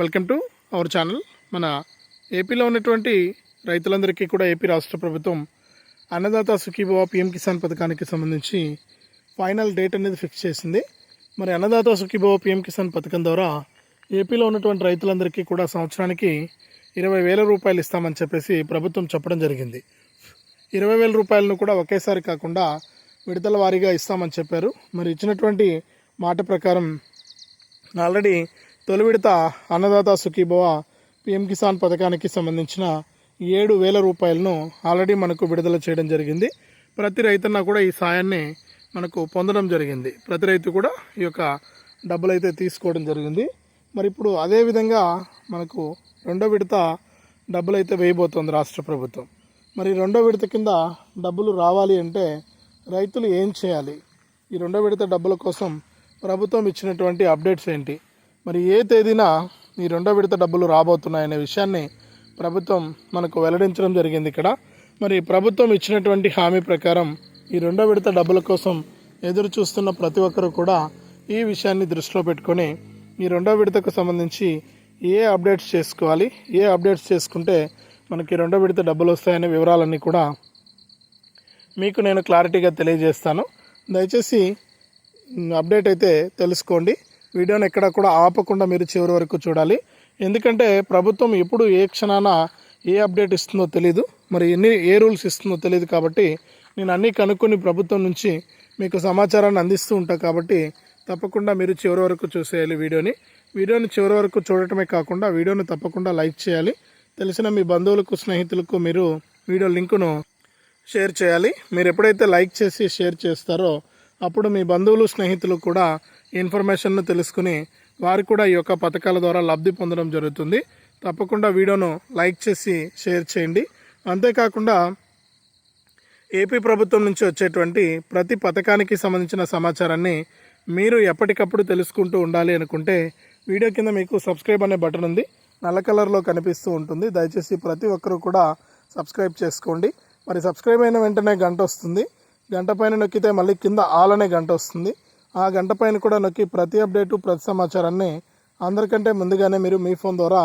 Welcome to our channel. మన ఏపీలో ఉన్నటువంటి రైతులందరికీ కూడా ఏపీ రాష్ట్ర ప్రభుత్వం అన్నదాత సుఖీభవ పిఎం కిసాన్ పథకానికి సంబంధించి ఫైనల్ డేట్ అనేది ఫిక్స్ చేసింది. మరి అన్నదాత సుఖీభవ పిఎం కిసాన్ పథకం ద్వారా ఏపీలో ఉన్నటువంటి రైతులందరికీ కూడా సంవత్సరానికి ఇరవై వేల రూపాయలు ఇస్తామని చెప్పేసి ప్రభుత్వం చెప్పడం జరిగింది. ఇరవై వేల రూపాయలను కూడా ఒకేసారి కాకుండా విడతల వారీగా ఇస్తామని చెప్పారు. మరి ఇచ్చినటువంటి మాట ప్రకారం ఆల్రెడీ తొలి విడత అన్నదాత సుఖీభవ పిఎం కిసాన్ పథకానికి సంబంధించిన ఏడు వేల రూపాయలను ఆల్రెడీ మనకు విడుదల చేయడం జరిగింది. ప్రతి రైతన్న కూడా ఈ సాయాన్ని మనకు పొందడం జరిగింది. ప్రతి రైతు కూడా ఈ యొక్క డబ్బులు అయితే తీసుకోవడం జరిగింది. మరి ఇప్పుడు అదేవిధంగా మనకు రెండో విడత డబ్బులు అయితే వేయబోతోంది రాష్ట్ర ప్రభుత్వం. మరి రెండో విడత కింద డబ్బులు రావాలి అంటే రైతులు ఏం చేయాలి? ఈ రెండో విడత డబ్బుల కోసం ప్రభుత్వం ఇచ్చినటువంటి అప్డేట్స్ ఏంటి? మరి ఏ తేదీన ఈ రెండో విడత డబ్బులు రాబోతున్నాయనే విషయాన్ని ప్రభుత్వం మనకు వెల్లడించడం జరిగింది ఇక్కడ. మరి ప్రభుత్వం ఇచ్చినటువంటి హామీ ప్రకారం ఈ రెండో విడత డబ్బుల కోసం ఎదురు చూస్తున్న ప్రతి ఒక్కరు కూడా ఈ విషయాన్ని దృష్టిలో పెట్టుకొని ఈ రెండో విడతకు సంబంధించి ఏ అప్డేట్స్ చేసుకోవాలి ఏ అప్డేట్స్ చేసుకుంటే మనకి రెండో విడత డబ్బులు వస్తాయనే వివరాలన్నీ కూడా మీకు నేను క్లారిటీగా తెలియజేస్తాను. దయచేసి అప్డేట్ అయితే తెలుసుకోండి. వీడియోని ఎక్కడ కూడా ఆపకుండా మీరు చివరి వరకు చూడాలి. ఎందుకంటే ప్రభుత్వం ఎప్పుడు ఏ క్షణాన ఏ అప్డేట్ ఇస్తుందో తెలియదు మరి ఎన్ని ఏ రూల్స్ ఇస్తుందో తెలియదు కాబట్టి నేను అన్నీ కనుక్కొని ప్రభుత్వం నుంచి మీకు సమాచారాన్ని అందిస్తూ ఉంటాను కాబట్టి తప్పకుండా మీరు చివరి వరకు చూసేయాలి వీడియోని. వీడియోని చివరి వరకు చూడటమే కాకుండా వీడియోని తప్పకుండా లైక్ చేయాలి. తెలిసిన మీ బంధువులకు స్నేహితులకు మీరు వీడియో లింకును షేర్ చేయాలి. మీరు ఎప్పుడైతే లైక్ చేసి షేర్ చేస్తారో అప్పుడు మీ బంధువులు స్నేహితులు కూడా ఇన్ఫర్మేషన్ను తెలుసుకుని వారు కూడా ఈ యొక్క పథకాల ద్వారా లబ్ధి పొందడం జరుగుతుంది. తప్పకుండా వీడియోను లైక్ చేసి షేర్ చేయండి. అంతేకాకుండా ఏపీ ప్రభుత్వం నుంచి వచ్చేటువంటి ప్రతి పథకానికి సంబంధించిన సమాచారాన్ని మీరు ఎప్పటికప్పుడు తెలుసుకుంటూ ఉండాలి అనుకుంటే వీడియో కింద మీకు సబ్స్క్రైబ్ అనే బటన్ ఉంది. నల్ల కలర్లో కనిపిస్తూ ఉంటుంది. దయచేసి ప్రతి ఒక్కరూ కూడా సబ్స్క్రైబ్ చేసుకోండి. మరి సబ్స్క్రైబ్ అయిన వెంటనే గంట వస్తుంది. గంట పైన నొక్కితే మళ్ళీ కింద ఆల్ అనే గంట వస్తుంది. ఆ గంట పైన కూడా నొక్కి ప్రతి అప్డేటు ప్రతి సమాచారాన్ని అందరికంటే ముందుగానే మీరు మీ ఫోన్ ద్వారా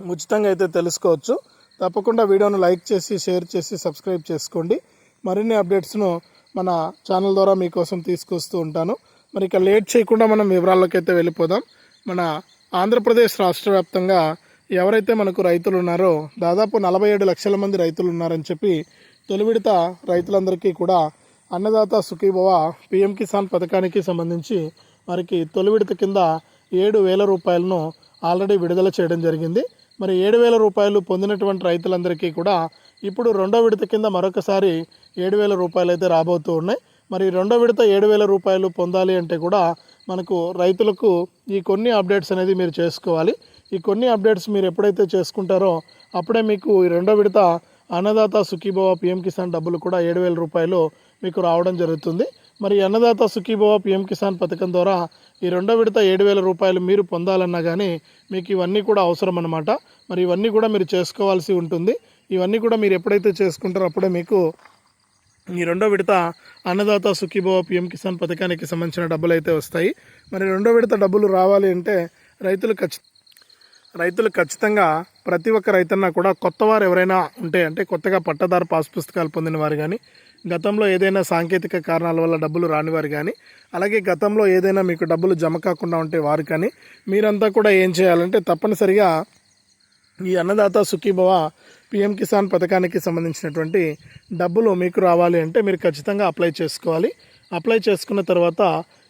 ఉచితంగా అయితే తెలుసుకోవచ్చు. తప్పకుండా వీడియోను లైక్ చేసి షేర్ చేసి సబ్స్క్రైబ్ చేసుకోండి. మరిన్ని అప్డేట్స్ను మన ఛానల్ ద్వారా మీకోసం తీసుకొస్తూ ఉంటాను. మరి ఇక లేట్ చేయకుండా మనం వివరాల్లోకి అయితే వెళ్ళిపోదాం. మన ఆంధ్రప్రదేశ్ రాష్ట్ర వ్యాప్తంగా ఎవరైతే మనకు రైతులు ఉన్నారో దాదాపు నలభై ఏడు లక్షల మంది రైతులు ఉన్నారని చెప్పి తొలి విడత రైతులందరికీ కూడా అన్నదాత సుఖీభవ పిఎం కిసాన్ పథకానికి సంబంధించి మరికి తొలి విడత కింద ఏడు వేల రూపాయలను ఆల్రెడీ విడుదల చేయడం జరిగింది. మరి ఏడు వేల రూపాయలు పొందినటువంటి రైతులందరికీ కూడా ఇప్పుడు రెండో విడత కింద మరొకసారి ఏడు వేల రూపాయలు అయితే రాబోతూ ఉన్నాయి. మరి రెండో విడత ఏడు వేల రూపాయలు పొందాలి అంటే కూడా మనకు రైతులకు ఈ కొన్ని అప్డేట్స్ అనేది మీరు చేసుకోవాలి. ఈ కొన్ని అప్డేట్స్ మీరు ఎప్పుడైతే చేసుకుంటారో అప్పుడే మీకు ఈ రెండో విడత అన్నదాత సుఖీభవ పిఎం కిసాన్ డబ్బులు కూడా ఏడు వేల రూపాయలు మీకు రావడం జరుగుతుంది. మరి అన్నదాత సుఖీభవ పిఎం కిసాన్ పథకం ద్వారా ఈ రెండో విడత ఏడు వేల రూపాయలు మీరు పొందాలన్నా కానీ మీకు ఇవన్నీ కూడా అవసరం అన్నమాట. మరి ఇవన్నీ కూడా మీరు చేసుకోవాల్సి ఉంటుంది. ఇవన్నీ కూడా మీరు ఎప్పుడైతే చేసుకుంటారో అప్పుడే మీకు ఈ రెండో విడత అన్నదాత సుఖీభవ పిఎం కిసాన్ పథకానికి సంబంధించిన డబ్బులు అయితే వస్తాయి. మరి రెండో విడత డబ్బులు రావాలి అంటే రైతులు ఖచ్చి రైతులు ఖచ్చితంగా ప్రతి ఒక్క రైతన్న కూడా కొత్త వారు ఎవరైనా ఉంటే అంటే కొత్తగా పట్టదారు పాస్ పుస్తకాలు పొందిన వారు కానీ గతంలో ఏదైనా సాంకేతిక కారణాల వల్ల డబ్బులు రాని వారు కానీ అలాగే గతంలో ఏదైనా మీకు డబ్బులు జమ కాకుండా ఉంటే వారు కానీ మీరంతా కూడా ఏం చేయాలంటే తప్పనిసరిగా ఈ అన్నదాత సుఖీభవ పిఎం కిసాన్ పథకానికి సంబంధించినటువంటి డబ్బులు మీకు రావాలి అంటే మీరు ఖచ్చితంగా అప్లై చేసుకోవాలి. అప్లై చేసుకున్న తర్వాత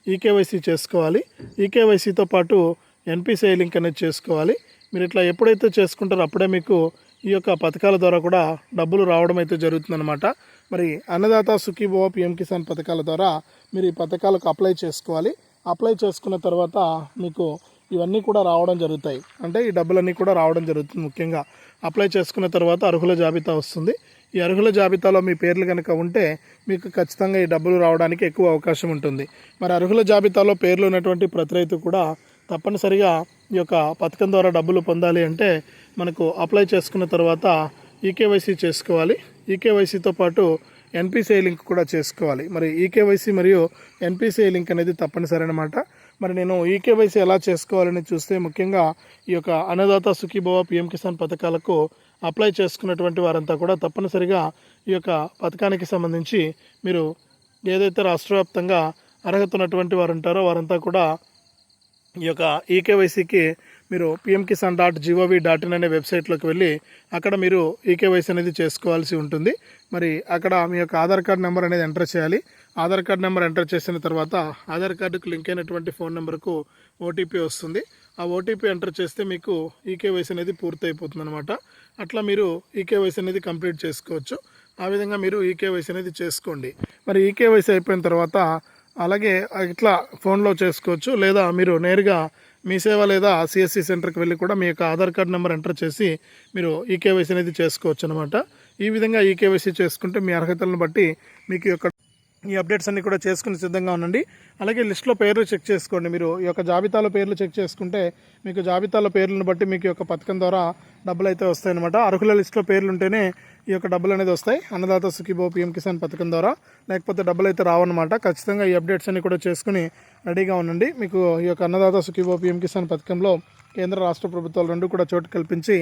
ఈకేవైసీ చేసుకోవాలి. ఈకేవైసీతో పాటు ఎన్పిసిఐ లింక్ అనేది చేసుకోవాలి. మీరు ఇట్లా ఎప్పుడైతే చేసుకుంటారో అప్పుడే మీకు ఈ యొక్క పథకాల ద్వారా కూడా డబ్బులు రావడం అయితే జరుగుతుందన్నమాట. మరి అన్నదాత సుఖీభవ పిఎం కిసాన్ పథకాల ద్వారా మీరు ఈ పథకాలకు అప్లై చేసుకోవాలి. అప్లై చేసుకున్న తర్వాత మీకు ఇవన్నీ కూడా రావడం జరుగుతాయి. అంటే ఈ డబ్బులన్నీ కూడా రావడం జరుగుతుంది ముఖ్యంగా. అప్లై చేసుకున్న తర్వాత అర్హుల జాబితా వస్తుంది. ఈ అర్హుల జాబితాలో మీ పేర్లు కనుక ఉంటే మీకు ఖచ్చితంగా ఈ డబ్బులు రావడానికి ఎక్కువ అవకాశం ఉంటుంది. మరి అర్హుల జాబితాలో పేర్లు ఉన్నటువంటి ప్రతి రైతు కూడా తప్పనిసరిగా ఈ యొక్క పథకం ద్వారా డబ్బులు పొందాలి అంటే మనకు అప్లై చేసుకున్న తర్వాత ఈకేవైసీ చేసుకోవాలి. ఈకేవైసీతో పాటు ఎన్పిసిఐ లింక్ కూడా చేసుకోవాలి. మరి ఈకేవైసీ మరియు ఎన్పిసిఐ లింక్ అనేది తప్పనిసరి అనమాట మరి నేను ఈకేవైసీ ఎలా చేసుకోవాలని చూస్తే ముఖ్యంగా ఈ యొక్క అన్నదాత సుఖీభవ పిఎం కిసాన్ పథకాలకు అప్లై చేసుకున్నటువంటి వారంతా కూడా తప్పనిసరిగా ఈ యొక్క పథకానికి సంబంధించి మీరు ఏదైతే రాష్ట్ర వ్యాప్తంగా అర్హత ఉన్నటువంటి వారు ఉంటారో వారంతా కూడా ఈ యొక్క ఈకేవైసీకి మీరు PM Kisan dot G O V dot in అనే వెబ్సైట్లోకి వెళ్ళి అక్కడ మీరు ఈకేవైసీ అనేది చేసుకోవాల్సి ఉంటుంది. మరి అక్కడ మీ యొక్క ఆధార్ కార్డ్ నెంబర్ అనేది ఎంటర్ చేయాలి. ఆధార్ కార్డ్ నెంబర్ ఎంటర్ చేసిన తర్వాత ఆధార్ కార్డుకు లింక్ అయినటువంటి ఫోన్ నెంబర్కు ఓటీపీ వస్తుంది. ఆ ఓటీపీ ఎంటర్ చేస్తే మీకు ఈకేవైసీ అనేది పూర్తయిపోతుంది అనమాట అట్లా మీరు ఈకేవైసీ అనేది కంప్లీట్ చేసుకోవచ్చు. ఆ విధంగా మీరు ఈకేవైసీ అనేది చేసుకోండి. మరి ఈకేవైసీ అయిపోయిన తర్వాత అలాగే ఇట్లా ఫోన్లో చేసుకోవచ్చు. లేదా మీరు నేరుగా మీ సేవ లేదా సిఎస్సి సెంటర్కి వెళ్ళి కూడా మీ యొక్క ఆధార్ కార్డ్ నెంబర్ ఎంటర్ చేసి మీరు ఈకేవైసీ అనేది చేసుకోవచ్చు అనమాట ఈ విధంగా ఈకేవైసీ చేసుకుంటే మీ అర్హతలను బట్టి మీకు యొక్క ఈ అప్డేట్స్ అన్ని కూడా చేసుకుని సిద్ధంగా ఉండండి. అలాగే లిస్ట్లో పేర్లు చెక్ చేసుకోండి మీరు. ఈ యొక్క జాబితాలో పేర్లు చెక్ చేసుకుంటే మీకు జాబితాలో పేర్లను బట్టి మీకు యొక్క పథకం ద్వారా డబ్బులు అయితే వస్తాయన్నమాట. అర్హుల లిస్ట్లో పేర్లు ఉంటేనే ఈ యొక్క డబ్బులు అనేది వస్తాయి. అన్నదాత సుఖీబో పిఎం కిసాన్ పథకం ద్వారా. లేకపోతే డబ్బులు అయితే రావన్నమాట. ఖచ్చితంగా ఈ అప్డేట్స్ అన్ని కూడా చేసుకుని రెడీగా ఉండండి. మీకు ఈ యొక్క అన్నదాత సుఖీబో పిఎం కిసాన్ పథకంలో కేంద్ర రాష్ట్ర ప్రభుత్వాలు రెండు కూడా చోటు కల్పించి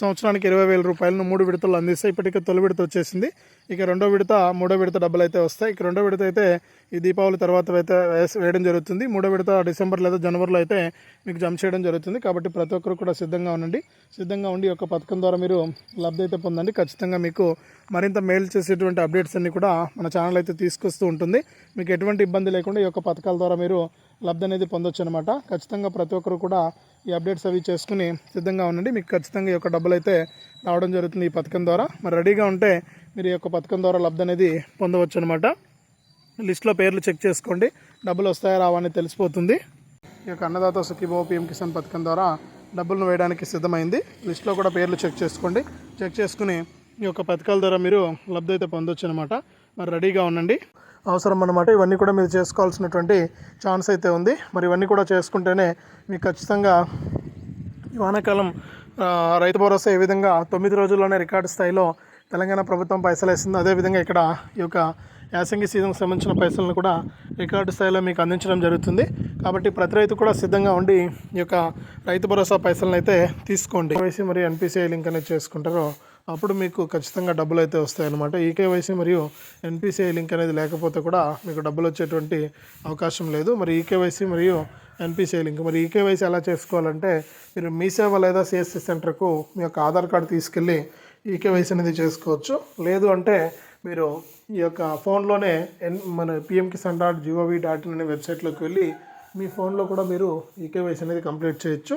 సంవత్సరానికి ఇరవై వేల రూపాయలను మూడు విడతలు అందిస్తే ఇప్పటికే తొలి విడత వచ్చేసింది. ఇక రెండో విడత మూడో విడత డబ్బులు అయితే వస్తాయి. ఇక రెండో విడత అయితే ఈ దీపావళి తర్వాత అయితే వేసి వేయడం జరుగుతుంది. మూడో విడత డిసెంబర్ లేదా జనవరిలో అయితే మీకు జమ చేయడం జరుగుతుంది. కాబట్టి ప్రతి ఒక్కరు కూడా సిద్ధంగా ఉండండి. సిద్ధంగా ఉండి ఒక పథకం ద్వారా మీరు లబ్ధి అయితే పొందండి. ఖచ్చితంగా మీకు మరింత మేలు చేసేటువంటి అప్డేట్స్ అన్ని కూడా మన ఛానల్ అయితే తీసుకొస్తూ ఉంటుంది. మీకు ఎటువంటి ఇబ్బంది లేకుండా ఈ యొక్క పథకాల ద్వారా మీరు లబ్ధి అనేది పొందొచ్చు అనమాట ఖచ్చితంగా ప్రతి ఒక్కరు కూడా ఈ అప్డేట్స్ అవి చేసుకుని సిద్ధంగా ఉండండి. మీకు ఖచ్చితంగా ఈ యొక్క డబ్బులు అయితే రావడం జరుగుతుంది ఈ పథకం ద్వారా. మరి రెడీగా ఉంటే మీరు ఈ యొక్క పథకం ద్వారా లబ్ధి అనేది పొందవచ్చు అనమాట లిస్ట్లో పేర్లు చెక్ చేసుకోండి. డబ్బులు వస్తాయా రావా అని తెలిసిపోతుంది. ఈ యొక్క అన్నదాత సుఖీభావ పిఎం కిసాన్ పథకం ద్వారా డబ్బులను వేయడానికి సిద్ధమైంది. లిస్ట్లో కూడా పేర్లు చెక్ చేసుకోండి. చెక్ చేసుకుని ఈ యొక్క పథకాల ద్వారా మీరు లబ్ధి అయితే పొందొచ్చు అనమాట మరి రెడీగా ఉండండి. అవసరం అనమాట ఇవన్నీ కూడా మీరు చేసుకోవాల్సినటువంటి ఛాన్స్ అయితే ఉంది. మరి ఇవన్నీ కూడా చేసుకుంటేనే మీకు ఖచ్చితంగా వానాకాలం రైతు భరోసా ఏ విధంగా తొమ్మిది రోజుల్లోనే రికార్డు స్థాయిలో తెలంగాణ ప్రభుత్వం పైసలు వేసింది. అదేవిధంగా ఇక్కడ ఈ యొక్క యాసంగి సీజన్కి సంబంధించిన పైసలను కూడా రికార్డు స్థాయిలో మీకు అందించడం జరుగుతుంది. కాబట్టి ప్రతి రైతు కూడా సిద్ధంగా ఉండి ఈ యొక్క రైతు భరోసా పైసలను అయితే తీసుకోండి. కేవైసీ మరియు ఎన్పిసిఐ లింక్ అనేది చేసుకుంటారో అప్పుడు మీకు ఖచ్చితంగా డబ్బులు అయితే వస్తాయన్నమాట. కేవైసీ మరియు ఎన్పిసిఐ లింక్ అనేది లేకపోతే కూడా మీకు డబ్బులు వచ్చేటువంటి అవకాశం లేదు. మరి ఈ కేవైసీ మరియు ఎన్పిసిఐ లింక్. మరి ఈకేవైసీ ఎలా చేసుకోవాలంటే మీరు మీ సేవ లేదా సిఎస్సి సెంటర్కు మీ యొక్క ఆధార్ కార్డు తీసుకెళ్ళి ఈకేవైసీ అనేది చేసుకోవచ్చు. లేదు అంటే మీరు ఈ యొక్క ఫోన్లోనే ఎన్ మన PM Kisan dot G O V dot in అనే వెబ్సైట్లోకి వెళ్ళి మీ ఫోన్లో కూడా మీరు ఈకేవైసీ అనేది కంప్లీట్ చేయొచ్చు.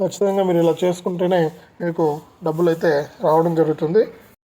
ఖచ్చితంగా మీరు ఇలా చేసుకుంటేనే మీకు డబ్బులు అయితే రావడం జరుగుతుంది.